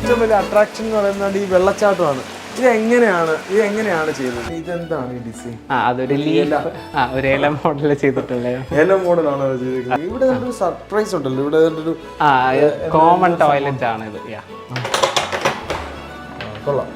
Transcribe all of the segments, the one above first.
ഏറ്റവും വലിയ അട്രാക്ഷൻ എന്ന് പറയുന്നത് ഈ വെള്ളച്ചാട്ടമാണ്. ഇത് എങ്ങനെയാണ് ഇത് എങ്ങനെയാണ് ചെയ്തത് ഇതെന്താണ് ഈ ഡിസൈൻ ആ അതൊരു ലീഫ് ആ ഒരു ഇല മോഡൽ ചെയ്തിട്ടുള്ളത്. ഏല മോഡലാണ് അത് ചെയ്തിരിക്കുന്നത്? ഇവിടെ ഒരു സർപ്രൈസ് ഉണ്ടല്ലോ. ഇവിടെ ഒരു ആ കോമൺ ടോയ്ലറ്റ് ആണ് ഇത്. യാ കൊള്ളാം.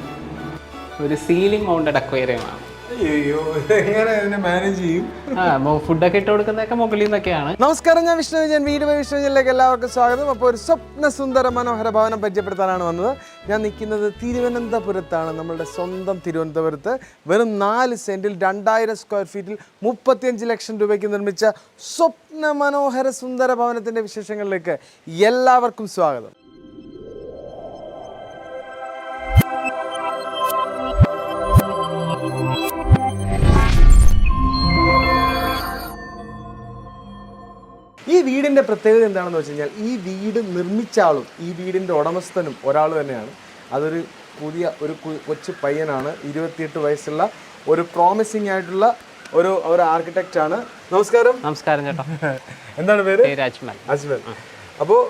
ഒരു സീലിംഗ് മൗണ്ടഡ് അക്വേറിയം ആണ്. അയ്യോ എങ്ങനെ ഇതിനെ മാനേജ് ചെയ്യും? ആ ഫുഡൊക്കെ ഇട്ട് കൊടുക്കുന്നതൊക്കെ മുകളിൽ നിന്നൊക്കെയാണ്. നമസ്കാരം ഞാൻ വിഷ്ണു വിജയൻ വീട് പോയി വിഷ്ണു വിജയനിലേക്ക് എല്ലാവർക്കും സ്വാഗതം. അപ്പോൾ ഒരു സ്വപ്ന സുന്ദര മനോഹര ഭവനം പരിചയപ്പെടുത്താനാണ് വന്നത്. ഞാൻ നിൽക്കുന്നത് തിരുവനന്തപുരത്താണ് നമ്മളുടെ സ്വന്തം തിരുവനന്തപുരത്ത്. വെറും നാല് സെന്റിൽ രണ്ടായിരം സ്ക്വയർ ഫീറ്റിൽ മുപ്പത്തിയഞ്ച് ലക്ഷം രൂപയ്ക്ക് നിർമ്മിച്ച സ്വപ്ന മനോഹര സുന്ദര ഭവനത്തിന്റെ വിശേഷങ്ങളിലേക്ക് എല്ലാവർക്കും സ്വാഗതം. ഈ വീടിന്റെ പ്രത്യേകത എന്താണെന്ന് വെച്ച് കഴിഞ്ഞാൽ ഈ വീട് നിർമ്മിച്ച ആളും ഈ വീടിന്റെ ഉടമസ്ഥനും ഒരാൾ തന്നെയാണ്. അതൊരു പുതിയ ഒരു കൊച്ചു പയ്യനാണ്. ഇരുപത്തിയെട്ട് വയസ്സുള്ള ഒരു പ്രോമിസിംഗ് ആയിട്ടുള്ള ഒരു ഒരു ആർക്കിടെക്റ്റ് ആണ്. നമസ്കാരം. നമസ്കാരം ചേട്ടാ. എന്താണ് പേര്? പേര് അജ്മൽ. അജ്മൽ. അപ്പോൾ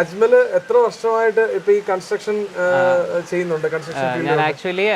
അജ്മൽ എത്ര വർഷമായിട്ട് ഇപ്പൊ ഈ കൺസ്ട്രക്ഷൻ ചെയ്യുന്നുണ്ട്? കൺസ്ട്രക്ഷൻ ഞാൻ ആക്ച്വലി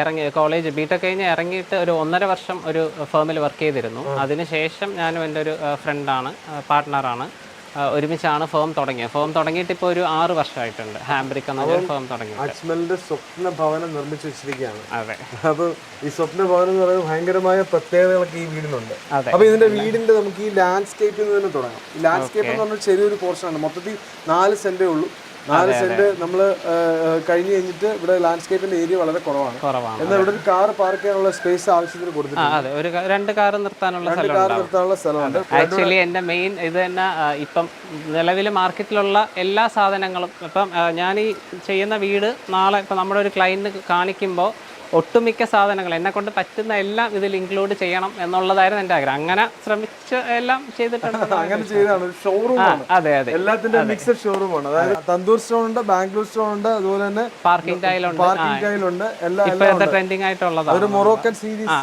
ഇറങ്ങി കോളേജ് ബിടെക് കഴിഞ്ഞ് ഇറങ്ങിയിട്ട് ഒരു ഒന്നര വർഷം ഒരു ഫേമിൽ വർക്ക് ചെയ്തിരുന്നു. അതിനുശേഷം ഞാനും എന്റെ ഒരു ഫ്രണ്ടാണ് പാർട്ട്ണറാണ് ഒരുമിച്ചാണ് ഫോം തുടങ്ങിയത്. ഫോം തുടങ്ങിയിട്ട് ഇപ്പോൾ ഒരു ആറ് വർഷമായിട്ടുണ്ട്. ഹാംബ്രിക് എന്നൊരു ഫോം തുടങ്ങി അജ്മലിന്റെ സ്വപ്ന ഭവനം നിർമ്മിച്ചു വെച്ചിരിക്കുകയാണ്. അതെ. അപ്പോൾ ഈ സ്വപ്ന ഭവനം എന്ന് പറയുന്നത് ഭയങ്കരമായ പ്രത്യേകതകളൊക്കെ ഈ വീടിനുണ്ട്. അതെ. അപ്പൊ ഇതിന്റെ വീടിന്റെ നമുക്ക് ഈ ലാൻഡ്സ്കേപ്പിൽ നിന്ന് തന്നെ തുടങ്ങാം. ലാൻഡ്സ്കേപ്പ് എന്ന് പറഞ്ഞാൽ ചെറിയൊരു പോർഷനാണ് ആണ്. മൊത്തത്തിൽ നാല് സെന്റേ ഉള്ളൂ. നാല് സെന്റ് നമ്മൾ കഴിഞ്ഞ് കഴിഞ്ഞിട്ട് ഇവിടെ ലാൻഡ്സ്കേപ്പിന്റെ ഏരിയ വളരെ കുറവാണ്. എന്നാൽ ഇവിടെ ഒരു കാർ പാർക്ക് ചെയ്യാനുള്ള സ്പേസ് ആവശ്യത്തിന് കൊടുത്തിട്ടുണ്ട്. രണ്ട് കാറ് നിർത്താനുള്ള സ്ഥലം കാർ നിർത്താനുള്ള സ്ഥലമുണ്ട്. ആക്ച്വലി എന്റെ മെയിൻ ഇത് തന്നെ ഇപ്പം നിലവിൽ മാർക്കറ്റിലുള്ള എല്ലാ സാധനങ്ങളും ഇപ്പം ഞാൻ ഈ ചെയ്യുന്ന വീട് നാളെ ഇപ്പം നമ്മുടെ ഒരു ക്ലയന്റ് കാണിക്കുമ്പോൾ ഒട്ടുമിക്ക സാധനങ്ങൾ എന്നെ കൊണ്ട് പറ്റുന്ന എല്ലാം ഇതിൽ ഇൻക്ലൂഡ് ചെയ്യണം എന്നുള്ളതായിരുന്നു എന്റെ ആഗ്രഹം. അങ്ങനെ ശ്രമിച്ച് എല്ലാം ചെയ്തിട്ടുണ്ട് അങ്ങനെ ചെയ്താണ് ഷോറൂം അതെ അതെ. എല്ലാത്തിന്റെ മിക്സഡ് ഷോറൂം ആണ്. അതായത് തന്തൂർ സ്റ്റോൺ ഉണ്ട് ബാംഗ്ലൂർ സ്റ്റോൺ ഉണ്ട് അതുപോലെ തന്നെ പാർക്കിംഗ് ടൈലുണ്ട് പാർക്കിംഗ് ടൈലുണ്ട് എല്ലാം ഇപ്പോഴത്തെ ട്രെൻഡിങ് ആയിട്ടുള്ളതാണ്. ഒരു മൊറോക്കൻ സീരീസ്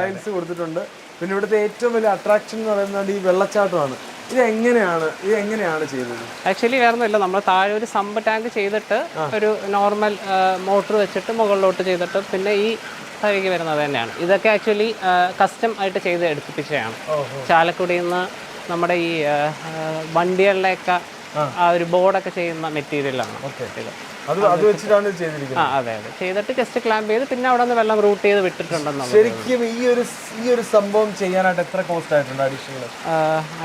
ടൈൽസ് കൊടുത്തിട്ടുണ്ട്. പിന്നെ ഇവിടുത്തെ ഏറ്റവും വലിയ അട്രാക്ഷൻ എന്ന് പറയുന്നത് ഈ വെള്ളച്ചാട്ടമാണ്. ഇത് എങ്ങനെയാണ് ഇത് എങ്ങനെയാണ് ചെയ്തത്? ആക്ച്വലി വേറെ ഒന്നുമില്ല നമ്മൾ താഴെ ഒരു സമ്പ് ടാങ്ക് ചെയ്തിട്ട് ഒരു നോർമൽ മോട്ടർ വെച്ചിട്ട് മുകളിലോട്ട് ചെയ്തിട്ട് പിന്നെ ഈ താഴേക്ക് വരുന്നത് തന്നെയാണ്. ഇതൊക്കെ ആക്ച്വലി കസ്റ്റം ആയിട്ട് ചെയ്ത് എടുപ്പിച്ചതാണ് ചാലക്കുടിയിൽ നിന്ന് നമ്മുടെ ഈ വണ്ടികളുടെയൊക്കെ ആ, വണ്ടികളിലെയൊക്കെ ആ. ഒരു ബോർഡൊക്കെ ചെയ്യുന്ന മെറ്റീരിയലാണ് ഇത്. അത് അത് വെച്ചിട്ടാണ് ചെയ്തിരിക്കുന്നത്. ആ അതെ അതെ. ചെയ്തിട്ട് ജസ്റ്റ് ക്ലാമ്പ് ചെയ്ത് പിന്നെ അവിടെ നിന്ന് വെള്ളം റൂട്ട് ചെയ്ത് വിട്ടിട്ടുണ്ടെന്നാണ് ശരിക്കും ഈ ഒരു ഈ ഒരു സംഭവം ചെയ്യാനായിട്ട് എത്ര കോസ്റ്റ് ആയിട്ടുണ്ട് അഡീഷണൽ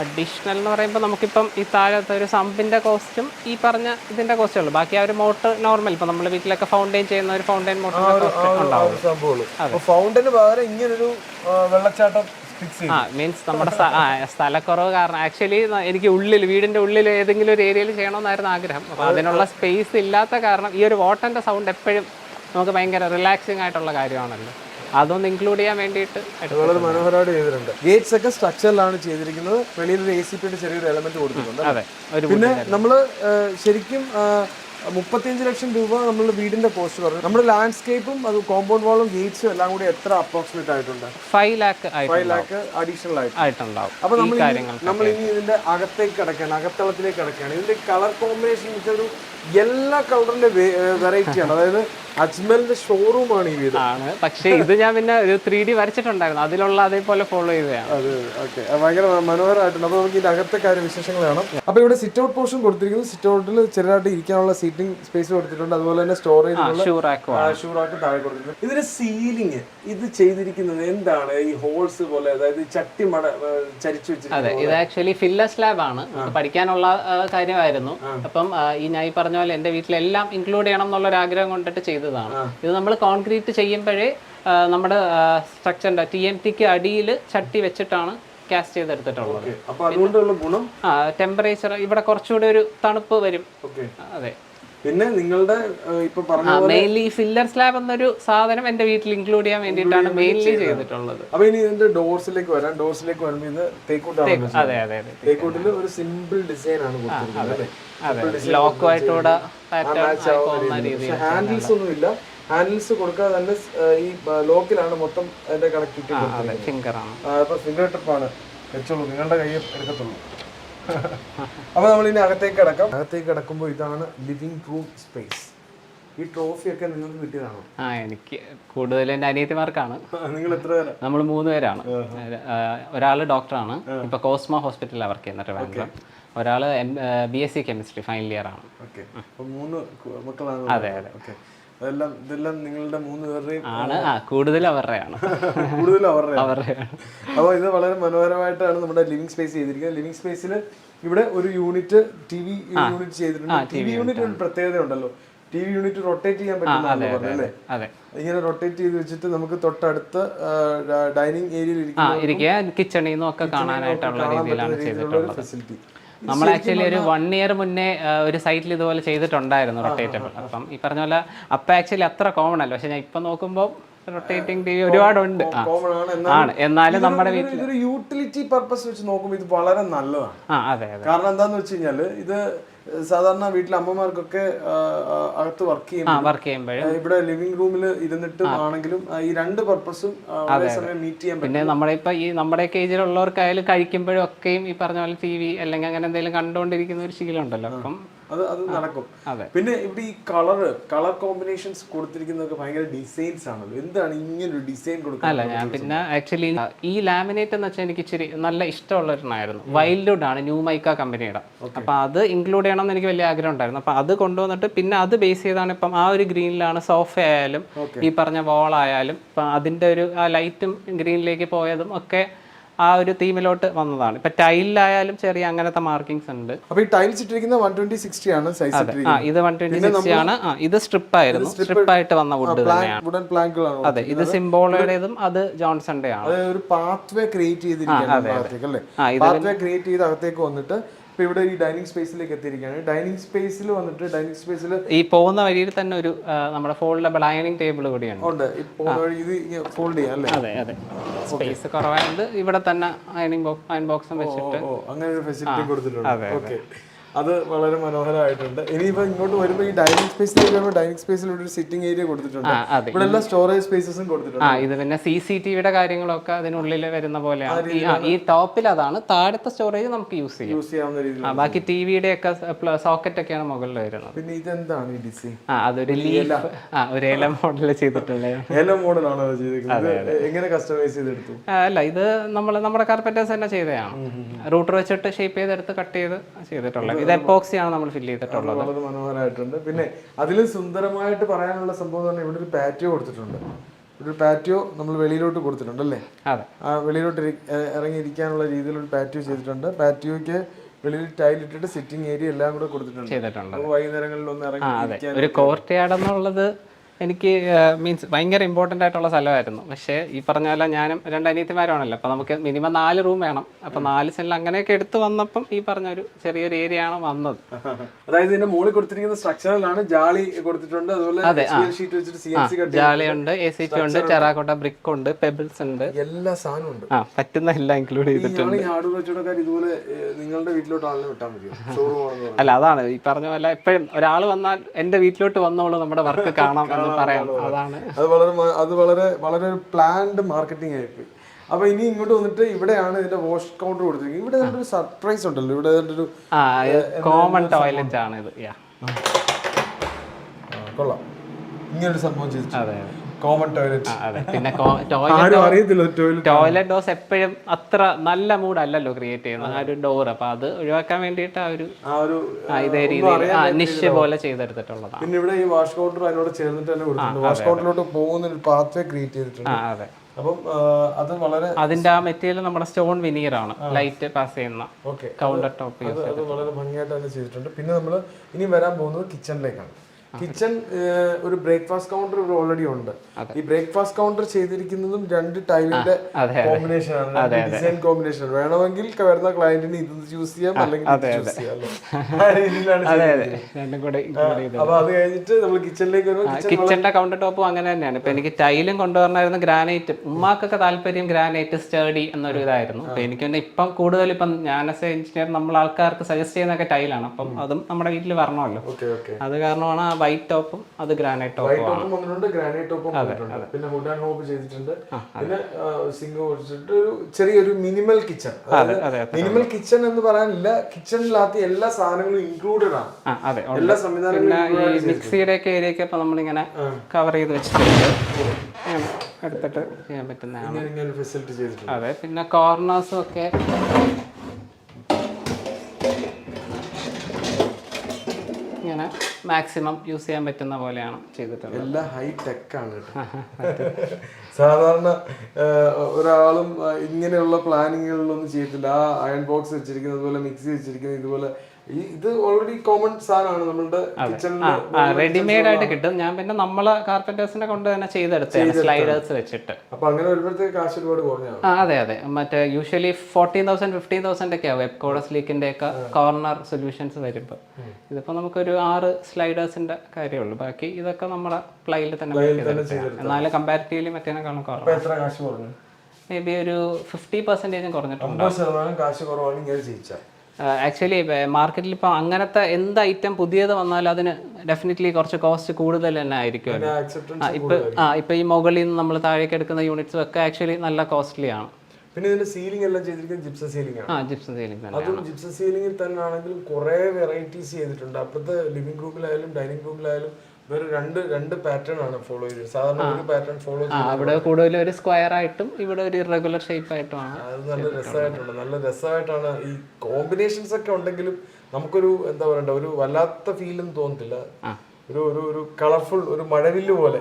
അഡീഷണൽ എന്ന് പറയുമ്പോൾ നമുക്കിപ്പം ഈ താഴത്തെ ഒരു സമ്പിന്റെ കോസ്റ്റും ഈ പറഞ്ഞ ഇതിന്റെ കോസ്റ്റേ ഉള്ളൂ. ബാക്കി ആ ഒരു മോട്ടർ നോർമൽ ഇപ്പം നമ്മൾ വീട്ടിലൊക്കെ ഫൗണ്ടെയിൻ ചെയ്യുന്ന ഒരു ഫൗണ്ടെയിൻ മോട്ടറിന്റെ കോസ്റ്റ് ഉണ്ടാവും ഫൗണ്ടന് പകരം ഇങ്ങനൊരു വെള്ളച്ചാട്ടം ആ മീൻസ് നമ്മുടെ സ്ഥലക്കുറവ് കാരണം ആക്ച്വലി എനിക്ക് ഉള്ളിൽ വീടിന്റെ ഉള്ളിൽ ഏതെങ്കിലും ഒരു ഏരിയയിൽ ചെയ്യണമെന്നായിരുന്നു ആഗ്രഹം. അപ്പോൾ അതിനുള്ള സ്പേസ് ഇല്ലാത്ത കാരണം ഈ ഒരു വാട്ടറിന്റെ സൗണ്ട് എപ്പോഴും നമുക്ക് ഭയങ്കര റിലാക്സിങ് ആയിട്ടുള്ള കാര്യമാണല്ലോ. അതൊന്ന് ഇൻക്ലൂഡ് ചെയ്യാൻ വേണ്ടിയിട്ട്. വളരെ മനോഹരമായിട്ട് ചെയ്തിട്ടുണ്ട്. ഗേറ്റ്സ് ഒക്കെ സ്ട്രക്ചറിലാണ് ചെയ്തിരിക്കുന്നത്. വെളിയിൽ ഒരു എ സി പിയുടെ ചെറിയൊരു എലമെന്റ് കൊടുത്തിട്ടുണ്ട്. പിന്നെ നമ്മൾ ശരിക്കും മുപ്പത്തിയഞ്ച് ലക്ഷം രൂപ നമ്മൾ വീടിന്റെ കോസ്റ്റ് പറഞ്ഞു. നമ്മുടെ ലാൻഡ്സ്കേപ്പും അത് കോമ്പൗണ്ട് വാളും ഗേറ്റ്സും എല്ലാം കൂടി എത്ര അപ്രോക്സിമേറ്റ് ആയിട്ടുണ്ട്? Five lakh five lakh additional ആയിട്ട്. ആയിട്ടുണ്ടാവും അപ്പൊ നമ്മൾ നമ്മൾ ഇനി ഇതിന്റെ അകത്തേക്ക് കിടക്കുകയാണ് അകത്തളത്തിലേക്ക് കിടക്കുകയാണ്. ഇതിന്റെ കളർ കോമ്പിനേഷൻ വെച്ചൊരു എല്ലാ കളറിന്റെ വെറൈറ്റിയാണ് അതായത് അജ്മലിന്റെ ഷോറൂമാണ് ഈ വീട്. ആണ്. പക്ഷേ ഇത് ഞാൻ പിന്നെ ഒരു ത്രീ ഡി വരച്ചിട്ടുണ്ടായിരുന്നു. അതിലുള്ള അതേപോലെ ഫോളോ ചെയ്തതാണ്. അത് ഓക്കെ ഭയങ്കര മനോഹരമായിട്ടുണ്ട്. അപ്പോൾ നമുക്ക് ഇതിന്റെ അകത്തെ കാര്യം വിശേഷങ്ങൾ കാണാം. അപ്പോൾ ഇവിടെ സിറ്റ് ഔട്ട് പോർഷൻ കൊടുത്തിരിക്കുന്നു. സിറ്റ് ഔട്ടിൽ ചെറുതായിട്ട് ഇരിക്കാനുള്ള സീറ്റിംഗ് സ്പേസ് കൊടുത്തിട്ടുണ്ട്. അതുപോലെ തന്നെ സ്റ്റോറേജ് ഷൂറാക്ക് താഴെ കൊടുത്തിട്ടുണ്ട്. ഇതിന്റെ സീലിംഗ് ഇത് ചെയ്തിരിക്കുന്നത് എന്താണ്? ഈ ഹോൾസ് പോലെ അതായത് ചട്ടി മട ചരിച്ചു വെച്ചിട്ട് അതെ ഇത് ആക്ച്വലി ഫില്ലർ സ്ലാബ് ആണ്. പഠിക്കാനുള്ള കാര്യമായിരുന്നു. അപ്പം ഈ ഞാൻ ഈ പറഞ്ഞ പോലെ എന്റെ വീട്ടിലെല്ലാം ഇൻക്ലൂഡ് ചെയ്യണം എന്നുള്ള ഒരു ആഗ്രഹം കൊണ്ടിട്ട് ചെയ്തതാണ്. ഇത് നമ്മൾ കോൺക്രീറ്റ് ചെയ്യുമ്പോഴേ നമ്മുടെ സ്ട്രക്ചറിന്റെ ടി എം ടിക്ക് അടിയിൽ ചട്ടി വെച്ചിട്ടാണ് കാസ്റ്റ് ചെയ്തെടുത്തിട്ടുള്ളത്. ടെമ്പറേച്ചർ ഇവിടെ കുറച്ചുകൂടി ഒരു തണുപ്പ് വരും. അതെ. പിന്നെ നിങ്ങളുടെ ഇപ്പൊ പറഞ്ഞ മെയിൻലി ഫില്ലർ സ്ലാബ് എന്നൊരു സാധനം എന്റെ വീട്ടിൽ ഇൻക്ലൂഡ് ചെയ്യാൻ വേണ്ടിയിട്ടാണ് മെയിൻലി ചെയ്തിട്ടുള്ളത്. അപ്പൊ ഇനി ഇതിന്റെ ഡോർസിലേക്ക് വരാം. ഡോർസിലേക്ക് വരുമ്പോൾ ഇത് തേക്കൂട്ടാണ് അതെ അതെ അതെ തേക്കൂട്ടിൽ ഒരു സിമ്പിൾ ഡിസൈൻ ആണ് കൊടുത്തിരിക്കുന്നത് ഹാൻഡിൽസ് ഒന്നും ഇല്ല ഹാൻഡിൽസ് കൊടുക്കാതെ തന്നെ ഈ ലോക്കിലാണ് മൊത്തം അതിന്റെ കണക്ടിവിറ്റി അതെ ആണ്. ഫിംഗർ ടിപ്പാണ് വെച്ചോളൂ. നിങ്ങളുടെ കയ്യിൽ എടുക്കത്തുള്ളൂ. അപ്പൊ നമ്മൾ ഇനി അകത്തേക്ക് കിടക്കാം. അകത്തേക്ക് കിടക്കുമ്പോൾ ഇതാണ് ലിവിംഗ് റൂം സ്പേസ് ഈ ട്രോഫി ഒക്കെ നിങ്ങൾക്ക് കിട്ടിയതാണോ? ആ എനിക്ക് കൂടുതൽ എന്റെ അനിയത്തിമാർക്കാണ്. നിങ്ങൾ എത്ര പേരാ? നമ്മൾ മൂന്ന് പേരാണ്. ഒരാൾ ഡോക്ടറാണ്. ഇപ്പൊ കോസ്മോ ഹോസ്പിറ്റലിൽ വർക്ക് ചെയ്യുന്നത് ട്രിവാൻഡ്രം. ഒരാൾ B S C chemistry final year ആണ്. മൂന്ന് മക്കളാണ് അതെ, അതെ. അതെല്ലാം ഇതെല്ലാം നിങ്ങളുടെ മൂന്ന് പേരുടെയും ആണ്. ആ കൂടുതൽ അവരുടെയാണ്. കൂടുതൽ അവരുടെ അവരുടെയാണ്. അപ്പോൾ ഇത് വളരെ മനോഹരമായിട്ടാണ് നമ്മുടെ ലിവിംഗ് സ്പേസ് ചെയ്തിരിക്കുന്നത്. ലിവിംഗ് സ്പേസിൽ ഇവിടെ ഒരു യൂണിറ്റ് ടി വി യൂണിറ്റ് ചെയ്തിട്ടുണ്ട്. ടി വി യൂണിറ്റ് ഒരു പ്രത്യേകത ഉണ്ടല്ലോ. ടി വി യൂണിറ്റ് റൊട്ടേറ്റ് ചെയ്യാൻ അതെ ഇങ്ങനെ റൊട്ടേറ്റ് ചെയ്ത് വെച്ചിട്ട് നമുക്ക് തൊട്ടടുത്ത ഡൈനിങ് ഏരിയയിൽ ഇരിക്കുക. കിച്ചണിൽ നിന്നൊക്കെ കാണാനായിട്ടുള്ള രീതിയിലാണ് ഫെസിലിറ്റി നമ്മൾ ആക്ച്വലി ഒരു വൺ ഇയർ മുന്നേ ഒരു സൈറ്റിൽ ഇതുപോലെ ചെയ്തിട്ടുണ്ടായിരുന്നു റൊട്ടേറ്റബിൾ അപ്പം ഈ പറഞ്ഞ പോലെ അപ്പം ആക്ച്വലി അത്ര കോമൺ അല്ല. പക്ഷെ ഞാൻ ഇപ്പം നോക്കുമ്പോൾ റൊട്ടേറ്റിംഗ് ടി വി ഒരുപാടുണ്ട്. ആണ്. എന്നാലും നമ്മുടെ വീട്ടിൽ യൂട്ടിലിറ്റി പർപ്പസ് വെച്ച് നോക്കുമ്പോൾ ഇത് വളരെ നല്ലതാണ്. ആ അതെ അതെ. കാരണം എന്താന്ന് വെച്ച് കഴിഞ്ഞാൽ ഇത് സാധാരണ വീട്ടിലെ അമ്മമാർക്കൊക്കെ അകത്ത് വർക്ക് ചെയ്യുമ്പോഴും ഇവിടെ ലിവിംഗ് റൂമിൽ ഇരുന്നിട്ട് ആണെങ്കിലും ഈ രണ്ട് പർപ്പസും മീറ്റ് ചെയ്യാൻ പറ്റും. പിന്നെ നമ്മുടെ ഇപ്പൊ ഈ നമ്മുടെ ഏജിലുള്ളവർക്കായാലും കഴിക്കുമ്പോഴും ഒക്കെയും ഈ പറഞ്ഞ പോലെ ടി വി അല്ലെങ്കിൽ അങ്ങനെ എന്തെങ്കിലും കണ്ടുകൊണ്ടിരിക്കുന്ന ഒരു ശീലം ഉണ്ടല്ലോ. അപ്പം അത് അത് നടക്കും. പിന്നെ ഇവിടെ ഈ കളറ് കളർ കോമ്പിനേഷൻസ് കൊടുത്തിരിക്കുന്നതൊക്കെ ഭയങ്കര ഡിസൈൻസ് ആണല്ലോ. എന്താണ് ഇങ്ങനെ ഒരു ഡിസൈൻ കൊടുക്കുന്നത് അല്ല ഞാൻ പിന്നെ ആക്ച്വലി ഈ ലാമിനേറ്റ് എന്ന് വെച്ചാൽ എനിക്ക് ഇച്ചിരി നല്ല ഇഷ്ടമുള്ള ഒരെണ്ണമായിരുന്നു വൈൽഡ്വുഡ് ആണ് ന്യൂ മൈക്ക കമ്പനിയുടെ അപ്പൊ അത് ഇൻക്ലൂഡ് ചെയ്യണം എന്ന് എനിക്ക് വലിയ ആഗ്രഹം ഉണ്ടായിരുന്നു. അപ്പൊ അത് കൊണ്ടുവന്നിട്ട് പിന്നെ അത് ബേസ് ചെയ്താണ് ഇപ്പം ആ ഒരു ഗ്രീനിലാണ് സോഫ ആയാലും ഈ പറഞ്ഞ വോളായാലും ഇപ്പം അതിന്റെ ഒരു ആ ലൈറ്റും ഗ്രീനിലേക്ക് പോയതും ഒക്കെ ആ ഒരു തീമിലോട്ട് വന്നതാണ്. ഇപ്പൊ ടൈലിലായാലും ചെറിയ അങ്ങനത്തെ മാർക്കിങ്സ് ഉണ്ട്. അപ്പോൾ ഈ ടൈൽസ് ഇട്ടിരിക്കുന്ന വൺ ട്വന്റി സിക്സ്റ്റി ആണ് സൈസ് ആ ഇത് വൺ ട്വന്റി സിക്സ്റ്റി ആണ്. ആ ഇത് സ്ട്രിപ്പ് ആയിരുന്നു. സ്ട്രിപ്പ് ആയിട്ട് വന്ന വുഡ് തന്നെയാണ്. അതെ ഇത് സിംബോളയുടേതും അത് ജോൺസന്റെ ആണ് ഒരു പാത്വേ ക്രിയേറ്റ് ചെയ്തിരിക്കുകയാണ് ക്രിയേറ്റ് ചെയ്ത് അകത്തേക്ക് വന്നിട്ട് ഇപ്പൊ ഇവിടെ ഈ ഡൈനിങ് സ്പേസിലേക്ക് എത്തിയിരിക്കുകയാണ്. ഡൈനിങ് സ്പേസിൽ വന്നിട്ട് ഡൈനിങ് സ്പേസിൽ ഈ പോകുന്ന വഴിയിൽ തന്നെ ഒരു നമ്മുടെ ഫോൾഡബിൾ ഡൈനിങ് ടേബിൾ കൂടിയാണ് ഉണ്ട്. ഇത് ഫോൾഡ് ചെയ്യാം അല്ലേ? അതെ അതെ. സ്പേസ് കുറവായത് ഇവിടെ തന്നെ അയണിങ് ബോക്സ് അയൺ ബോക്സും വെച്ചിട്ട് അങ്ങനെ ഒരു ഫെസിലിറ്റി കൊടുത്തിട്ടുണ്ട്. ഓക്കെ അത് വളരെ മനോഹരമായിട്ടുണ്ട്. ഇനിയിപ്പോ ഇങ്ങോട്ട് വരുമ്പോൾ ഈ ഡൈനിങ് സ്പേസിൽ വരുമ്പോൾ ഡൈനിങ് സ്പേസിൽ ഒരു സിറ്റിംഗ് ഏരിയ കൊടുത്തിട്ടുണ്ട്. ഇവിടെ എല്ലാ സ്റ്റോറേജ് സ്പേസസും കൊടുത്തിട്ടുണ്ട്. ആ ഇത് പിന്നെ സി സി ടി വിയുടെ കാര്യങ്ങളൊക്കെ അതിനുള്ളിൽ വരുന്ന പോലെയാണ്. ഈ ടോപ്പിൽ അതാണ് താഴത്തെ സ്റ്റോറേജ് നമുക്ക് യൂസ് ചെയ്യാം. യൂസ് ചെയ്യാവുന്ന രീതിയിൽ ബാക്കി ടി വിയുടെ ഒക്കെ സോക്കറ്റ് ഒക്കെയാണ് മുകളിൽ വരുന്നത്. പിന്നെ ഇതെന്താണ് ഈ ഡിസൈൻ ആ അതൊരു ലീഫ് ആ ഒരു ഏല മോഡൽ ചെയ്തിട്ടുള്ളത് ഏല മോഡലാണോ ചെയ്തിരിക്കുന്നത്. ഇത് എങ്ങനെ കസ്റ്റമൈസ് ചെയ്തെടുത്തു? അല്ല ഇത് നമ്മൾ നമ്മുടെ കാർപ്പറ്റേഴ്സ് തന്നെ ചെയ്തതാണ്. റൂട്ടർ വെച്ചിട്ട് ഷേപ്പ് ചെയ്തെടുത്ത് കട്ട് ചെയ്ത് ചെയ്തിട്ടുള്ളത് ഇത് എപ്പോക്സിയാണ് നമ്മൾ ഫില്ല് ചെയ്തിട്ടുള്ളത്. വളരെ മനോഹരമായിട്ടുണ്ട് പിന്നെ അതിലും സുന്ദരമായിട്ട് പറയാനുള്ള സംഭവം പറഞ്ഞാൽ ഇവിടെ ഒരു പാറ്റിയോ കൊടുത്തിട്ടുണ്ട്. ഒരു പാറ്റിയോ നമ്മൾ വെളിയിലോട്ട് കൊടുത്തിട്ടുണ്ട് അല്ലേ? അതെ. ആ വെളിയിലോട്ട് ഇറങ്ങിയിരിക്കാനുള്ള രീതിയിൽ ഒരു പാറ്റിയോ ചെയ്തിട്ടുണ്ട്. പാറ്റിയോയ്ക്ക് വെളിയിൽ ടൈൽ ഇട്ടിട്ട് സിറ്റിംഗ് ഏരിയ എല്ലാം കൂടെ കൊടുത്തിട്ടുണ്ട്. ചെയ്തിട്ടുണ്ട്. വൈകുന്നേരങ്ങളിൽ ഒന്ന് ഇറങ്ങി ഒരു കോർട്ട് യാർഡ് എന്നുള്ളത് എനിക്ക് മീൻസ് ഭയങ്കര ഇമ്പോർട്ടന്റ് ആയിട്ടുള്ള സ്ഥലമായിരുന്നു. പക്ഷേ ഈ പറഞ്ഞ പോലെ ഞാനും രണ്ട് അനിയത്തിമാരാണല്ലോ അപ്പോൾ നമുക്ക് മിനിമം നാല് റൂം വേണം. അപ്പോൾ നാല് സെല്ലിൽ അങ്ങനെയൊക്കെ എടുത്തു വന്നപ്പം ഈ പറഞ്ഞ ഒരു ചെറിയൊരു ഏരിയ ആണ് വന്നത്. അതായത് ഇതിന്റെ മുകളിൽ കൊടുത്തിരിക്കുന്ന സ്ട്രക്ചറിലാണ് ജാളി കൊടുത്തിട്ടുണ്ട്. അതുപോലെ ഷീറ്റ് വെച്ചിട്ട് കട്ട് ജാളിയുണ്ട് എ സി ഉണ്ട് ടെറാക്കോട്ട ബ്രിക്ക് ഉണ്ട് പെബിൾസ് ഉണ്ട്. എല്ലാ സാധനവും ഉണ്ട്. ആ പറ്റുന്ന എല്ലാം ഇൻക്ലൂഡ് ചെയ്തിട്ടുണ്ട്. ഇതുപോലെ നിങ്ങളുടെ വീട്ടിലോട്ട് ആളിനെ വിട്ടാൽ അല്ല അതാണ് ഈ പറഞ്ഞ പോലെ എപ്പോഴും ഒരാൾ വന്നാൽ എന്റെ വീട്ടിലോട്ട് വന്നോളൂ നമ്മുടെ വർക്ക് കാണാം എന്ന് പറയാം. അതാണ്. അത് വളരെ അത് വളരെ വളരെ ഒരു പ്ലാൻഡ് മാർക്കറ്റിംഗ് ആയിപ്പോയി അപ്പൊ ഇനി ഇങ്ങോട്ട് വന്നിട്ട് ഇവിടെയാണ് ഇതിന്റെ വാഷ് കൗണ്ടർ കൊടുത്തിരിക്കുന്നത്. ഇവിടെ ഒരു സർപ്രൈസ് ഉണ്ടല്ലോ. ഇവിടെ ഒരു കോമൺ ടോയ്ലറ്റ് ആണ് ഇത് കൊള്ളാം. ഇങ്ങനൊരു സംഭവം ചെയ്തിട്ട് അതെ അതെ. കോമൺ ടോയ്ലറ്റ് അതെ. പിന്നെ ടോയ്ലറ്റ് ടോയ്ലറ്റ് ഡോസ് എപ്പോഴും അത്ര നല്ല മൂഡ് അല്ലല്ലോ ക്രിയേറ്റ് ചെയ്യുന്നത്. ആ ഒരു ഡോർ അപ്പൊ അത് ഒഴിവാക്കാൻ വേണ്ടിയിട്ട് ആ ഒരു ആ ഒരു ആ, ഇതേ രീതിയിൽ നിഷ് പോലെ ചെയ്തെടുത്തിട്ടുള്ളതാണ്. പിന്നെ ഇവിടെ ഈ വാഷ് കൗണ്ടർ അതിനോട് ചേർന്നിട്ട് തന്നെ കൊടുത്തിട്ടുണ്ട്. വാഷ് കൗണ്ടറിലോട്ട് പോകുന്ന ഒരു പാത്വേ ക്രിയേറ്റ് ചെയ്തിട്ടുണ്ട്. അതെ. അപ്പം അത് വളരെ അതിന്റെ ആ മെറ്റീരിയൽ നമ്മുടെ സ്റ്റോൺ വിനീർ ആണ്. ലൈറ്റ് പാസ് ചെയ്യുന്ന ഓക്കെ കൗണ്ടർ ടോപ്പ് അത് വളരെ ഭംഗിയായിട്ട് തന്നെ ചെയ്തിട്ടുണ്ട്. പിന്നെ നമ്മൾ ഇനി വരാൻ പോകുന്നത് കിച്ചണിലേക്കാണ് കിച്ചൺ ഒരു ബ്രേക്ക്ഫാസ്റ്റ് കൗണ്ടർ ഓൾറെഡി ഉണ്ട്. ഈ ബ്രേക്ക്ഫാസ്റ്റ് കൗണ്ടർ ചെയ്തിരിക്കുന്നതും രണ്ട് ടൈലിന്റെ കോമ്പിനേഷൻ ആണ്. ഡിസൈൻ കോമ്പിനേഷൻ വേണമെങ്കിൽ വരുന്ന ക്ലയന്റിന് ഇത് ചൂസ് ചെയ്യാം അല്ലെങ്കിൽ ചൂസ് ചെയ്യാം അപ്പൊ അത് കഴിഞ്ഞിട്ട് നമ്മൾ കിച്ചണിലേക്ക് കിച്ചണിന്റെ കൗണ്ടർ ടോപ്പും അങ്ങനെ തന്നെയാണ്. ഇപ്പൊ എനിക്ക് ടൈലും കൊണ്ടുവരണമായിരുന്നു ഗ്രാനൈറ്റ് ഉമ്മാക്കൊക്കെ താല്പര്യം ഗ്രാനൈറ്റ് സ്റ്റേഡി എന്നൊരു ഇതായിരുന്നു. അപ്പൊ എനിക്ക് പിന്നെ ഇപ്പം കൂടുതൽ ഇപ്പം ഞാൻ എസ് എഞ്ചിനീയർ നമ്മൾ ആൾക്കാർക്ക് സജസ്റ്റ് ചെയ്യുന്നൊക്കെ ടൈലാണ് അപ്പം അതും നമ്മുടെ വീട്ടിൽ വരണമല്ലോ. അത് കാരണമാണ് വൈറ്റ് ടോപ്പും അത് ഗ്രാനൈറ്റ് ടോപ്പും ടോപ്പും വന്നിട്ടുണ്ട് ഗ്രാനൈറ്റ് ടോപ്പും വന്നിട്ടുണ്ട്. പിന്നെ ഹുഡ് ആൻഡ് ഹോപ്പ് ചെയ്തിട്ടുണ്ട് പിന്നെ സിംഗ് വെച്ചിട്ട് ഒരു ചെറിയൊരു മിനിമൽ കിച്ചൺ മിനിമൽ കിച്ചൺ എന്ന് പറയാനില്ല കിച്ചണിലാത്ത എല്ലാ സാധനങ്ങളും ഇൻക്ലൂഡഡ് ആണ്. അതെ എല്ലാ സംവിധാനങ്ങളും മിക്സിയുടെ ഒക്കെ ഏരിയ ഒക്കെ നമ്മൾ നമ്മളിങ്ങനെ കവർ ചെയ്ത് വെച്ചിട്ടുണ്ട്. ഇങ്ങനെ എടുത്തിട്ട് ചെയ്യാൻ പറ്റുന്നതാണ്. ഇങ്ങനെ ഇങ്ങനെ അതെ പിന്നെ കോർണേഴ്സും ഒക്കെ ഇങ്ങനെ മാക്സിമം യൂസ് ചെയ്യാൻ പറ്റുന്ന പോലെയാണ് ചെയ്തിട്ടുള്ളത്. എല്ലാം ഹൈ ടെക് ആണ് സാധാരണ ഒരാളും ഇങ്ങനെയുള്ള പ്ലാനിങ്ങുകളിലൊന്നും ചെയ്യത്തില്ല. ആ അയൺ ബോക്സ് വെച്ചിരിക്കുന്നത് ഇതുപോലെ മിക്സി വെച്ചിരിക്കുന്നത് ഇതുപോലെ ഇത് ഓൾറെഡി കോമൺ സാധനമാണ് ആ റെഡിമെയ്ഡ് ആയിട്ട് കിട്ടും. ഞാൻ പിന്നെ നമ്മളെ കാർപ്പന്റേഴ്സിനെ കൊണ്ട് തന്നെ ചെയ്തെടുത്തതാണ് സ്ലൈഡേഴ്സ് വെച്ചിട്ട്. അപ്പൊ അങ്ങനെ വരുമ്പോഴത്തേക്ക് കാശ് ഒരുപാട് അതെ അതെ. മറ്റേ usually fourteen thousand fifteen thousand ഒക്കെ ആവും വെബ് കോഡസ് ലീക്കിന്റെ ഒക്കെ കോർണർ സൊല്യൂഷൻസ് വരുമ്പോൾ ഇതിപ്പോ നമുക്കൊരു ആറ് സ്ലൈഡേഴ്സിന്റെ കാര്യമുള്ളൂ. ബാക്കി ഇതൊക്കെ നമ്മളെ പ്ലൈയിൽ തന്നെ. എന്നാലും കമ്പാരിറ്റീവ്ലി മറ്റേനേക്കാളും കുറവ് കാശ് മേ ബി ഒരു ഫിഫ്റ്റി പെർസെന്റേജും കുറഞ്ഞിട്ടുണ്ട് ആക്ച്വലി മാർക്കറ്റിൽ ഇപ്പം അങ്ങനത്തെ എന്ത് ഐറ്റം പുതിയത് വന്നാലും അതിന് ഡെഫിനറ്റ്ലി കുറച്ച് കോസ്റ്റ് കൂടുതൽ തന്നെ ആയിരിക്കും ഇപ്പം ആ ഇപ്പൊ ആ ഇപ്പൊ ഈ മുകളിൽ നിന്ന് നമ്മൾ താഴേക്ക് എടുക്കുന്ന യൂണിറ്റ്സ് ഒക്കെ ആക്ച്വലി നല്ല കോസ്റ്റ്ലി ആണ്. പിന്നെ ഇതിന്റെ സീലിംഗ് എല്ലാം ചെയ്തിരിക്കുന്നത് ജിപ്സ സീലിംഗ് ആണ്. ആ ജിപ്സ സീലിംഗ് ആണ് അതും ജിപ്സ സീലിംഗിൽ തന്നെ ആണെങ്കിലും കുറെ വെറൈറ്റീസ് ചെയ്തിട്ടുണ്ട്. അപ്പുറത്തെ ലിവിംഗ് റൂമിലായാലും ഡൈനിങ് റൂമിലായാലും വേറെ രണ്ട് രണ്ട് പാറ്റേൺ ആണ് ഫോളോ ചെയ്തത്. സാധാരണ ഒരു പാറ്റേൺ ഫോളോ അവിടെ കൂടുതലും ഒരു സ്ക്വയർ ആയിട്ടും ഇവിടെ ഒരു ഇറഗുലർ ഷേപ്പ് ആയിട്ടുമാണ് അത് നല്ല രസമായിട്ടുണ്ട്. നല്ല രസമായിട്ടാണ് ഈ കോമ്പിനേഷൻസ് ഒക്കെ ഉണ്ടെങ്കിലും നമുക്കൊരു എന്താ പറയണ്ട ഒരു വല്ലാത്ത ഫീലും തോന്നത്തില്ല. ഒരു ഒരു ഒരു കളർഫുൾ ഒരു മഴവില്ല് പോലെ.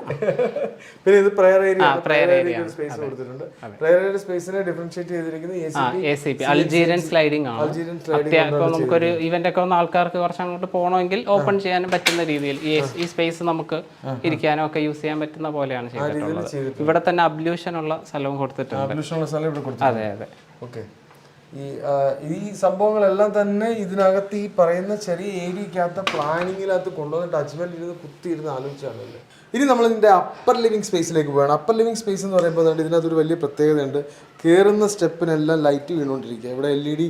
പിന്നെ ഇത് prayer area prayer area space കൊടുത്തിട്ടുണ്ട്. പ്രയർ ഏരിയ സ്പേസിനെ ഡിഫറൻഷിയേറ്റ് ചെയ്തിരിക്കുന്നത് അൾജീരിയൻ സ്ലൈഡിംഗ് ആണ്. അൾജീരിയൻ അത്യാവശ്യം നമുക്കൊരു ഇവന്റ് ഒക്കെ ഒന്ന് ആൾക്കാർക്ക് കുറച്ച് അങ്ങോട്ട് പോകണമെങ്കിൽ ഓപ്പൺ ചെയ്യാനും പറ്റുന്ന രീതിയിൽ ഈ സ്പേസ് നമുക്ക് ഇരിക്കാനും ഒക്കെ യൂസ് ചെയ്യാൻ പറ്റുന്ന പോലെയാണ് ചെയ്തിട്ടുള്ളത്. ഇവിടെ തന്നെ അബ്ലൂഷൻ ഉള്ള സ്ഥലവും കൊടുത്തിട്ടുണ്ട്. സ്ഥലം ഇവിടെ കൊടുത്തിട്ടുണ്ട്. അതെ അതെ. ഓക്കെ ഈ ഈ സംഭവങ്ങളെല്ലാം തന്നെ ഇതിനകത്ത് ഈ പറയുന്ന ചെറിയ ഏരിയക്കകത്ത് പ്ലാനിങ്ങിനകത്ത് കൊണ്ടുവന്നിട്ട് അജ്മൽ ഇരുന്ന് കുത്തിയിരുന്ന് ആലോചിച്ചാണല്ലേ? ഇനി നമ്മൾ ഇതിന്റെ അപ്പർ ലിവിങ് സ്പേസിലേക്ക് പോവുകയാണ് അപ്പർ ലിവിങ് സ്പേസ് എന്ന് പറയുമ്പോൾ ഇതിനകത്ത് ഇതിനകത്തൊരു വലിയ പ്രത്യേകതയുണ്ട്. കയറുന്ന സ്റ്റെപ്പിനെല്ലാം ലൈറ്റ് വീണുകൊണ്ടിരിക്കുക. ഇവിടെ എൽ ഇ ഡി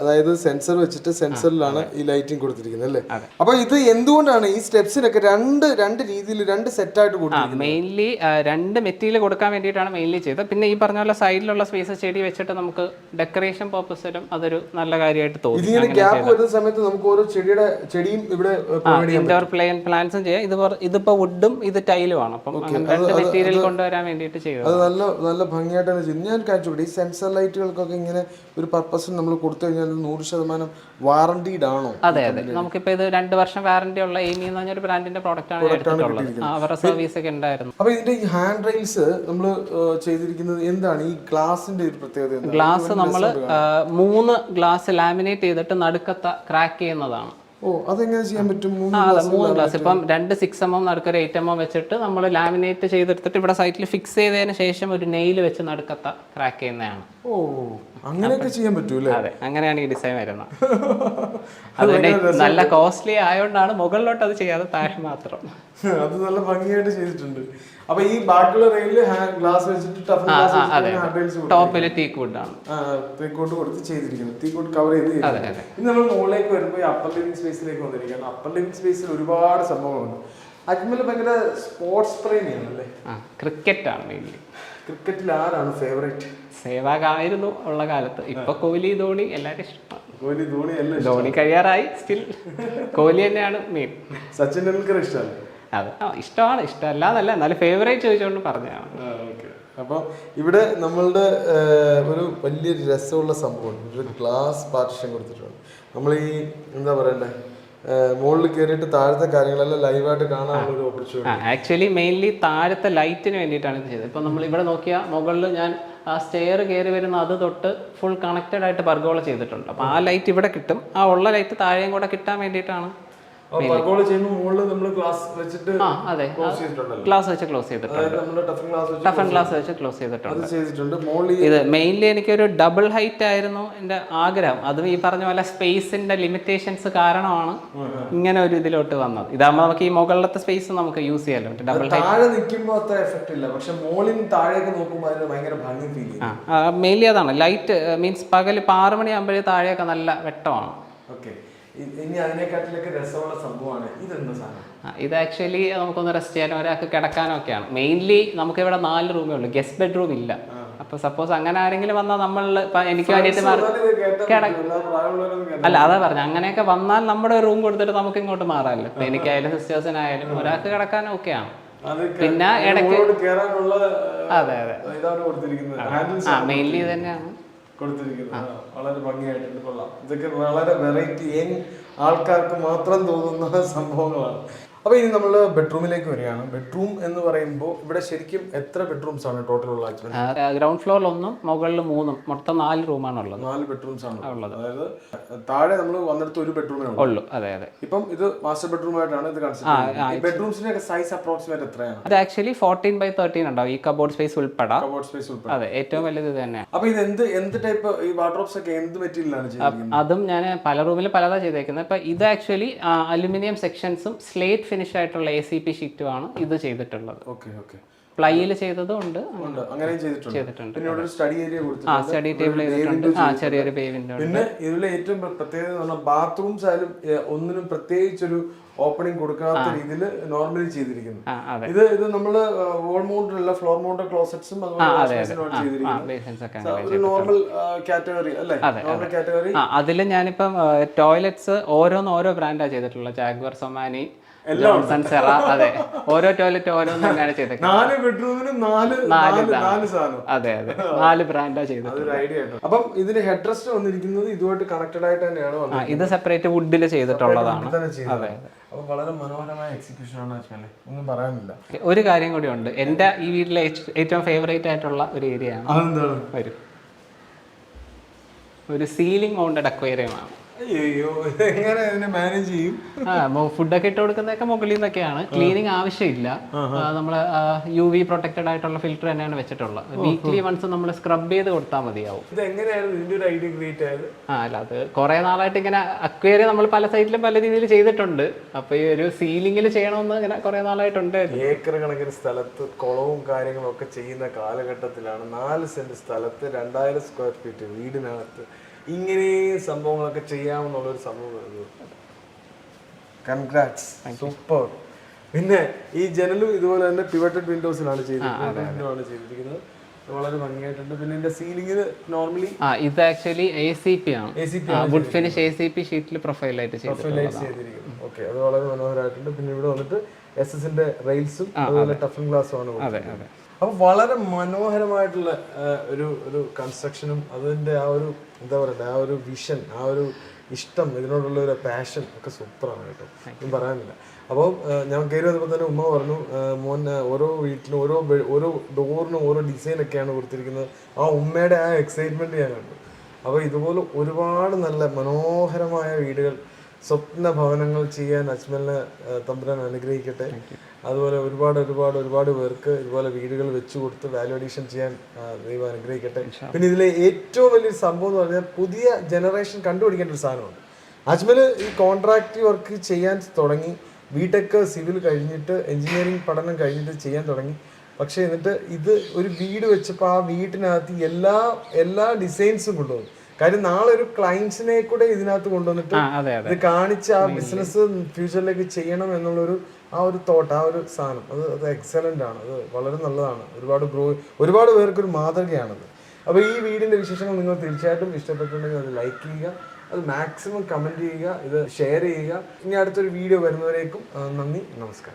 അതായത് സെൻസർ വെച്ചിട്ട് സെൻസറിലാണ് ഈ ലൈറ്റിംഗ് കൊടുത്തിരിക്കുന്നത് അല്ലേ? അപ്പൊ ഇത് എന്തുകൊണ്ടാണ് ഈ സ്റ്റെപ്സിനൊക്കെ രണ്ട് രണ്ട് രീതിയിൽ രണ്ട് സെറ്റ് ആയിട്ട് കൊടുക്കുന്നത് മെയിൻലി രണ്ട് മെറ്റീരിയൽ കൊടുക്കാൻ വേണ്ടിയിട്ടാണ് മെയിൻലി ചെയ്തത്. പിന്നെ ഈ പറഞ്ഞ പോലെ സൈഡിലുള്ള സ്പേസ് ചെടി വെച്ചിട്ട് നമുക്ക് ഡെക്കറേഷൻ പർപ്പസിലും അതൊരു നല്ല കാര്യമായിട്ട് തോന്നി. ഇതിങ്ങനെ ഗ്യാപ്പ് വരുന്ന സമയത്ത് നമുക്ക് ഓരോ ചെടിയുടെ ചെടിയും ഇവിടെ ഇൻഡോർ പ്ലെയിൻ പ്ലാന്റ്സും ചെയ്യാം. ഇത് ഇതിപ്പോ വുഡും ഇത് ടൈലും ആണ്. അപ്പം രണ്ട് മെറ്റീരിയൽ കൊണ്ടുവരാൻ വേണ്ടിയിട്ട് ചെയ്തു അത് നല്ല നല്ല ഭംഗിയായിട്ടാണ് ചെയ്യുന്നത്. ഞാൻ കാണിച്ചു ഈ സെൻസർ ലൈറ്റുകൾക്കൊക്കെ ഇങ്ങനെ ഒരു പർപ്പസിന് നമ്മൾ കൊടുത്തു കഴിഞ്ഞാൽ നൂറ് ശതമാനം വാറണ്ടീഡ് ആണോ? അതെ അതെ. നമുക്കിപ്പോ ഇത് രണ്ട് വർഷം വാറണ്ടി ഉള്ള എയിമി എന്ന് പറഞ്ഞൊരു ബ്രാൻഡിന്റെ പ്രോഡക്റ്റ് ആണ് എടുത്തിട്ടുള്ളത്. അവരുടെ സർവീസ് ഒക്കെ ഉണ്ടായിരുന്നു. അപ്പൊ ഇതിന്റെ ഈ ഹാൻഡ് റെയിൽസ് നമ്മൾ ചെയ്തിരിക്കുന്നത് എന്താണ്? ഈ ഗ്ലാസിന്റെ ഒരു പ്രത്യേകത ഗ്ലാസ് നമ്മൾ മൂന്ന് ഗ്ലാസ് ലാമിനേറ്റ് ചെയ്തിട്ട് നടുക്കത്ത ക്രാക്ക് ചെയ്യുന്നതാണ്. ഓ അതെങ്ങനെ ചെയ്യാൻ പറ്റും? അതെ മൂന്ന് ഗ്ലാസ്. ഇപ്പം രണ്ട് സിക്സ് എം എം നടുക്കൊരു എയ്റ്റ് എം എം വെച്ചിട്ട് നമ്മൾ ലാമിനേറ്റ് ചെയ്തെടുത്തിട്ട് ഇവിടെ സൈറ്റിൽ ഫിക്സ് ചെയ്തതിന് ശേഷം ഒരു നെയിൽ വെച്ച് നടുക്കത്ത ക്രാക്ക് ചെയ്യുന്നതാണ്. ഓ അങ്ങനെയൊക്കെ ചെയ്യാൻ പറ്റൂല്ലേ? അതെ അങ്ങനെയാണ് ഈ ഡിസൈൻ വരുന്നത്. അതുകൊണ്ട് നല്ല കോസ്റ്റ്ലി ആയതുകൊണ്ടാണ് മുകളിലോട്ട് അത് ചെയ്യാതെ താഴെ മാത്രം. അത് നല്ല ഭംഗിയായിട്ട് ചെയ്തിട്ടുണ്ട്. അപ്പൊ ഈ ബാക്കിയുള്ള റെയിലിൽ ഗ്ലാസ് വെച്ചിട്ട് ടോപ്പിൽ ടീക്ക് വുഡാണ് തീക്കോട്ട് കൊടുത്ത് ചെയ്തിരിക്കുന്നത് തീക്കോട്ട് കവർ ചെയ്ത്. ഇനി നമ്മൾ മുകളിലേക്ക് വരുമ്പോൾ അപ്പർ ലിവിംഗ് സ്പേസിലേക്ക് വന്നിരിക്കുകയാണ്. അപ്പർ ലിവിംഗ് സ്പേസിൽ ഒരുപാട് സംഭവങ്ങളുണ്ട്. അജ്മൽ ഭയങ്കര സ്പോർട്സ് പ്രേമിയാണ് അല്ലേ ക്രിക്കറ്റ് ആണ് മെയിൻലി ക്രിക്കറ്റിൽ ആരാണ് ഫേവറേറ്റ് സേവാഗ് ആയിരുന്നു ഉള്ള കാലത്ത്. ഇപ്പൊ കോഹ്ലി ധോണി എല്ലാവരും ഇഷ്ടമാണ്. കോഹ്ലി ധോണി ധോണി കഴിയാറായി സ്റ്റിൽ കോഹ്ലി തന്നെയാണ് മെയിൻ സച്ചിൻ ടെണ്ടുൽക്കർ ഇഷ്ടമാണ്? അത് ആ ഇഷ്ടമാണ് ഇഷ്ടമല്ല എന്നല്ല എന്നാലും ഫേവറേറ്റ് ചോദിച്ചുകൊണ്ട് പറഞ്ഞതാണ്. അപ്പോൾ ഇവിടെ നമ്മളുടെ ഒരു വലിയൊരു രസമുള്ള സംഭവം ഒരു ഗ്ലാസ് പാർട്ടിഷൻ കൊടുത്തിട്ടുണ്ട്. നമ്മൾ ഈ എന്താ പറയണ്ടേ? മുകളിൽ കയറിയിട്ട് താഴത്തെ കാര്യങ്ങളെല്ലാം ലൈവായിട്ട് കാണാനുള്ള ഓപ്പർച്യൂണിറ്റി ആക്ച്വലി മെയിൻലി താഴത്തെ ലൈറ്റിന് വേണ്ടിയിട്ടാണ് ഇത് ചെയ്തത്. ഇപ്പം നമ്മൾ ഇവിടെ നോക്കിയാൽ മുകളിൽ ഞാൻ ആ സ്റ്റെയർ കയറി വരുന്ന അത് തൊട്ട് ഫുൾ കണക്റ്റഡ് ആയിട്ട് ബർഗോള ചെയ്തിട്ടുണ്ട്. അപ്പോൾ ആ ലൈറ്റ് ഇവിടെ കിട്ടും. ആ ഉള്ള ലൈറ്റ് താഴെയും കൂടെ കിട്ടാൻ വേണ്ടിയിട്ടാണ് ഗ്ലാസ് ക്ലോസ് വെച്ച് ക്ലോസ് ചെയ്തിട്ടുണ്ട്. ടഫൻ ഗ്ലാസ് വെച്ച് ക്ലോസ് ചെയ്തിട്ടുണ്ട്. ഇത് മെയിൻലി എനിക്കൊരു ഡബിൾ ഹൈറ്റ് ആയിരുന്നു എന്റെ ആഗ്രഹം. അതും ഈ പറഞ്ഞ പോലെ സ്പേസിന്റെ ലിമിറ്റേഷൻസ് കാരണമാണ് ഇങ്ങനെ ഒരു ഇതിലോട്ട് വന്നത്. ഇതാകുമ്പോൾ നമുക്ക് ഈ മുകളിലത്തെ സ്പേസ് നമുക്ക് യൂസ് ചെയ്യാലോ. ഡബിൾ ഹൈറ്റ് നിൽക്കുമ്പോൾ എഫക്റ്റ് ഇല്ല. താഴേക്ക് നോക്കുമ്പോൾ ഭംഗി ഫീൽ മെയിൻലി അതാണ്. ലൈറ്റ് മീൻസ് പകൽ ഇപ്പം ആറ് മണിയാകുമ്പോഴേ താഴെയൊക്കെ നല്ല വെട്ടമാണ്. ഓക്കെ ഇനി അതിനെക്കാട്ടിലൊക്കെ രസമുള്ള സംഭവമാണ് ഇതെന്താ സാധനം? ഇത് ആക്ച്വലി നമുക്കൊന്ന് റെസ്റ്റ് ചെയ്യാനോ ഒരാൾക്ക് കിടക്കാനോ ഒക്കെയാണ് മെയിൻലി നമുക്ക് ഇവിടെ നാല് റൂമേ ഉള്ളൂ ഗസ്റ്റ് ബെഡ്റൂം ഇല്ല. അപ്പൊ സപ്പോസ് അങ്ങനെ ആരെങ്കിലും വന്നാൽ നമ്മൾ എനിക്ക് അല്ല അതാ പറഞ്ഞു. അങ്ങനെയൊക്കെ വന്നാൽ നമ്മുടെ റൂം കൊടുത്തിട്ട് നമുക്ക് ഇങ്ങോട്ട് മാറാമല്ലോ. ഇപ്പൊ എനിക്കായാലും സിസ്റ്റേഴ്സിനായാലും ഒരാൾക്ക് കിടക്കാനും ഒക്കെയാണ്. പിന്നെ ഇടയ്ക്ക് അതെ അതെ. ആ മെയിൻലി തന്നെയാണ് കൊടുത്തിരിക്കുന്നത്. വളരെ ഭംഗിയായിട്ടുണ്ട്. കൊള്ളാം. ഇതൊക്കെ വളരെ വെറൈറ്റി ആൾക്കാർക്ക് മാത്രം തോന്നുന്ന സംഭവങ്ങളാണ്. അപ്പൊ ഇനി നമ്മൾ ബെഡ്റൂമിലേക്ക് വരികയാണ്. ബെഡ്റൂം എന്ന് പറയുമ്പോൾ ഇവിടെ ശരിക്കും എത്ര ബെഡ്റൂംസ് ആണ് ടോട്ടൽ ഉള്ള ഗ്രൗണ്ട് ഫ്ലോറിൽ ഒന്നും മുകളിൽ മൂന്നും. മൊത്തം നാല് റൂമാണ് ഉള്ളത്. നാല് ബെഡ്റൂംസ് ആണ് ഉള്ളത്. അതായത് താഴെ നമ്മൾ വന്നിടത്ത് ഒരു ബെഡ്റൂമേ ഉള്ളൂ. അതെ അതെ. ഇപ്പം ഇത് മാസ്റ്റർ ബെഡ്റൂം ആയിട്ടാണ് ഇത് കൺസിഡർ ബെഡ്റൂംസിന്റെ സൈസ് അപ്രോക്സിമേറ്റ് എത്രയാണ്? അത് ആക്ച്വലി ഫോർട്ടീൻ ബൈ തേർട്ടീൻ ഉണ്ടാവും. ഈ കബോർഡ് സ്പേസ് ഉൾപ്പെടാം. കബോർഡ് സ്പേസ് ഉൾപ്പെടെ. അതെ ഏറ്റവും വലുത് തന്നെ തന്നെയാണ്. അപ്പൊ ഇത് എന്ത് എന്ത് ടൈപ്പ് ഈ വാർഡ്രോബ്സ് ഒക്കെ എന്ത് മെറ്റീരിയലാണ് ചെയ്തിരിക്കുന്നത്? അതും ഞാൻ പല റൂമിൽ പലതാ ചെയ്തേക്കുന്നത്. ഇപ്പൊ ഇത് ആക്ച്വലി അലുമിനിയം സെക്ഷൻസും സ്ലേറ്റ് ഫിനിഷ് ആയിട്ടുള്ള എ സി പി ഷീറ്റുമാണ് ഇത് ചെയ്തിട്ടുള്ളത്. ഓക്കെ ഓക്കെ പ്ലൈയിൽ ചെയ്തതും ഉണ്ട്. അങ്ങനെയും ചെയ്തിട്ടുണ്ട്. സ്റ്റഡി ഏരിയ ആ സ്റ്റഡി ടേബിൾ ചെയ്തിട്ടുണ്ട്. ആ ചെറിയൊരു പേവിന്റെ പിന്നെ ഇതിലെ ഏറ്റവും പ്ര- പ്രത്യേകത എന്ന് പറഞ്ഞാൽ ബാത്റൂംസ് ആയാലും ഒന്നിനും പ്രത്യേകിച്ചൊരു ഓപ്പണിംഗ് കൊടുക്കാത്ത രീതിയിൽ നോർമലി ചെയ്തിരിക്കുന്നു. ഇത് ഇത് നമ്മൾ വോൾ മൗണ്ടിലുള്ള ഫ്ലോർ മൗണ്ട് ക്ലോസറ്റ്സും നോർമൽ കാറ്റഗറി അല്ലേ? നോർമൽ കാറ്റഗറി അതിൽ ഞാനിപ്പം ടോയ്ലറ്റ്സ് ഓരോന്ന് ഓരോ ബ്രാൻഡാണ് ചെയ്തിട്ടുള്ളത്. ജാഗ്വർ സൊമാനി ജോൺസൺ സെറ അതെ. ഓരോ ടോയ്ലറ്റ് ഓരോന്നും തന്നെയാണ് ചെയ്തേക്കുന്നത് നാല് ബെഡ്റൂമിന് നാല് നാല് നാല് സാധനം. അതെ അതെ. നാല് ബ്രാൻഡാ ചെയ്തത് ഐഡിയ അപ്പം ഇതിന് ഹെഡ് റെസ്റ്റ് വന്നിരിക്കുന്നത് ഇതുമായിട്ട് കണക്റ്റഡ് ആയിട്ട് തന്നെയാണ് ഇത് സെപ്പറേറ്റ് വുഡിൽ ചെയ്തിട്ടുള്ളതാണ്. അതെ ചെയ്തത് വളരെ മനോഹരമായ എക്സിക്യൂഷൻ ആണ് ഒന്നും പറയാനില്ല. ഒരു കാര്യം കൂടി ഉണ്ട്. എന്റെ ഈ വീട്ടിലെ ഏറ്റവും ഫേവറേറ്റ് ആയിട്ടുള്ള ഒരു ഏരിയ ആണ്. ഒരു സീലിംഗ് മൗണ്ടഡ് അക്വേറിയമാണ് അയ്യോ എങ്ങനെ മാനേജ് ചെയ്യും? ഫുഡൊക്കെ ഇട്ട് കൊടുക്കുന്നതൊക്കെ മുകളിൽ നിന്നൊക്കെയാണ്. ക്ലീനിങ് ആവശ്യമില്ല. നമ്മൾ യു വി പ്രൊട്ടക്റ്റഡ് ആയിട്ടുള്ള ഫിൽറ്റർ തന്നെയാണ് വെച്ചിട്ടുള്ളത്. വീക്ക്ലി വൺസ് നമ്മൾ സ്ക്രബ് ചെയ്ത് കൊടുത്താൽ മതിയാവും. ഇത് എങ്ങനെയായിരുന്നു ഇതിന്റെ ഒരു ഐഡിയ ക്രിയേറ്റ് ആയത്? ആ അല്ല അത് കുറെ നാളായിട്ട് ഇങ്ങനെ അക്വേറിയം നമ്മൾ പല സൈറ്റിലും പല രീതിയിൽ ചെയ്തിട്ടുണ്ട്. അപ്പൊ ഈ ഒരു സീലിംഗിൽ ചെയ്യണമെന്ന് ഇങ്ങനെ കുറെ നാളായിട്ടുണ്ട്. ഏക്കർ കണക്കിന് സ്ഥലത്ത് കുളവും കാര്യങ്ങളും ഒക്കെ ചെയ്യുന്ന കാലഘട്ടത്തിലാണ് നാല് സെന്റ് സ്ഥലത്ത് രണ്ടായിരം സ്ക്വയർ ഫീറ്റ് വീടിനകത്ത് ഇങ്ങനെ സംഭവങ്ങളൊക്കെ ചെയ്യാമെന്നുള്ള ഒരു സംഭവം കൺഗ്രാറ്റ്സ് സൂപ്പർ പിന്നെ ഈ ജനലും ഇതുപോലെ തന്നെ പിവറ്റഡ് വിൻഡോസിലാണ് ചെയ്തിരിക്കുന്നത്. ചെയ്തിരിക്കുന്നത്. വളരെ ഭംഗിയായിട്ടുണ്ട്. പിന്നെ ഇതിന്റെ സീലിംഗിൽ നോർമലി ആ ഇത് ആക്ച്വലി എ സി പി ആണ്. Wood finish A C P ഷീറ്റിൽ പ്രൊഫൈലായിട്ട് ചെയ്തു ലൈറ്റ്സ് ചെയ്തിരിക്കുന്നു. ഓക്കെ അത് വളരെ മനോഹരമായിട്ടുണ്ട്. പിന്നെ ഇവിടെ വന്നിട്ട് എസ് എസിന്റെ റെയിൽസും അതുപോലെ ടഫൻ ഗ്ലാസും ആണ് അതെ അതെ. അപ്പൊ വളരെ മനോഹരമായിട്ടുള്ള ഒരു ഒരു കൺസ്ട്രക്ഷനും അതിന്റെ ആ ഒരു എന്താ പറയുക ആ ഒരു വിഷൻ ആ ഒരു ഇഷ്ടം ഇതിനോടുള്ള ഒരു പാഷൻ ഒക്കെ സൂപ്പറാണ് കേട്ടോ. ഒന്നും പറയാനില്ല. അപ്പോൾ ഞാൻ കയറി വന്നപ്പോൾ തന്നെ ഉമ്മ പറഞ്ഞു മോൻ ഓരോ വീട്ടിലും ഓരോ ഓരോ ഡോറിനും ഓരോ ഡിസൈനൊക്കെയാണ് കൊടുത്തിരിക്കുന്നത്. ആ ഉമ്മയുടെ ആ എക്സൈറ്റ്മെന്റ് ഞാൻ കണ്ടു. അപ്പോൾ ഇതുപോലെ ഒരുപാട് നല്ല മനോഹരമായ വീടുകൾ സ്വപ്ന ഭവനങ്ങൾ ചെയ്യാൻ അജ്മലിനെ തമ്പുരാൻ അനുഗ്രഹിക്കട്ടെ. അതുപോലെ ഒരുപാട് ഒരുപാട് ഒരുപാട് പേർക്ക് ഇതുപോലെ വീടുകൾ വെച്ചു കൊടുത്ത് വാല്യൂ അഡീഷൻ ചെയ്യാൻ ദൈവം അനുഗ്രഹിക്കട്ടെ. പിന്നെ ഇതിലെ ഏറ്റവും വലിയൊരു സംഭവം എന്ന് പറഞ്ഞാൽ പുതിയ ജനറേഷൻ കണ്ടുപിടിക്കേണ്ട ഒരു സാധനമുണ്ട് അജ്മൽ ഈ കോൺട്രാക്ട് വർക്ക് ചെയ്യാൻ തുടങ്ങി ബിടെക് സിവിൽ കഴിഞ്ഞിട്ട് എഞ്ചിനീയറിംഗ് പഠനം കഴിഞ്ഞിട്ട് ചെയ്യാൻ തുടങ്ങി. പക്ഷേ എന്നിട്ട് ഇത് ഒരു വീട് വെച്ചപ്പോൾ ആ വീട്ടിനകത്ത് എല്ലാ എല്ലാ ഡിസൈൻസും കൊണ്ടുവന്നു. കാര്യം നാളെ ഒരു ക്ലയൻസിനെ കൂടെ ഇതിനകത്ത് കൊണ്ടുവന്നിട്ട് ഇത് കാണിച്ച് ആ ബിസിനസ് ഫ്യൂച്ചറിലേക്ക് ചെയ്യണം എന്നുള്ളൊരു ആ ഒരു തോട്ട് ആ ഒരു സാധനം അത് അത് എക്സലന്റ് ആണ്. അത് വളരെ നല്ലതാണ്. ഒരുപാട് ഗ്രോ ഒരുപാട് പേർക്ക് ഒരു മാതൃകയാണത്. അപ്പോൾ ഈ വീടിന്റെ വിശേഷങ്ങൾ നിങ്ങൾ തീർച്ചയായിട്ടും ഇഷ്ടപ്പെട്ടിട്ടുണ്ടെങ്കിൽ അത് ലൈക്ക് ചെയ്യുക അത് മാക്സിമം കമന്റ് ചെയ്യുക ഇത് ഷെയർ ചെയ്യുക. ഇനി അടുത്തൊരു വീഡിയോ വരുന്നവരേക്കും നന്ദി നമസ്കാരം.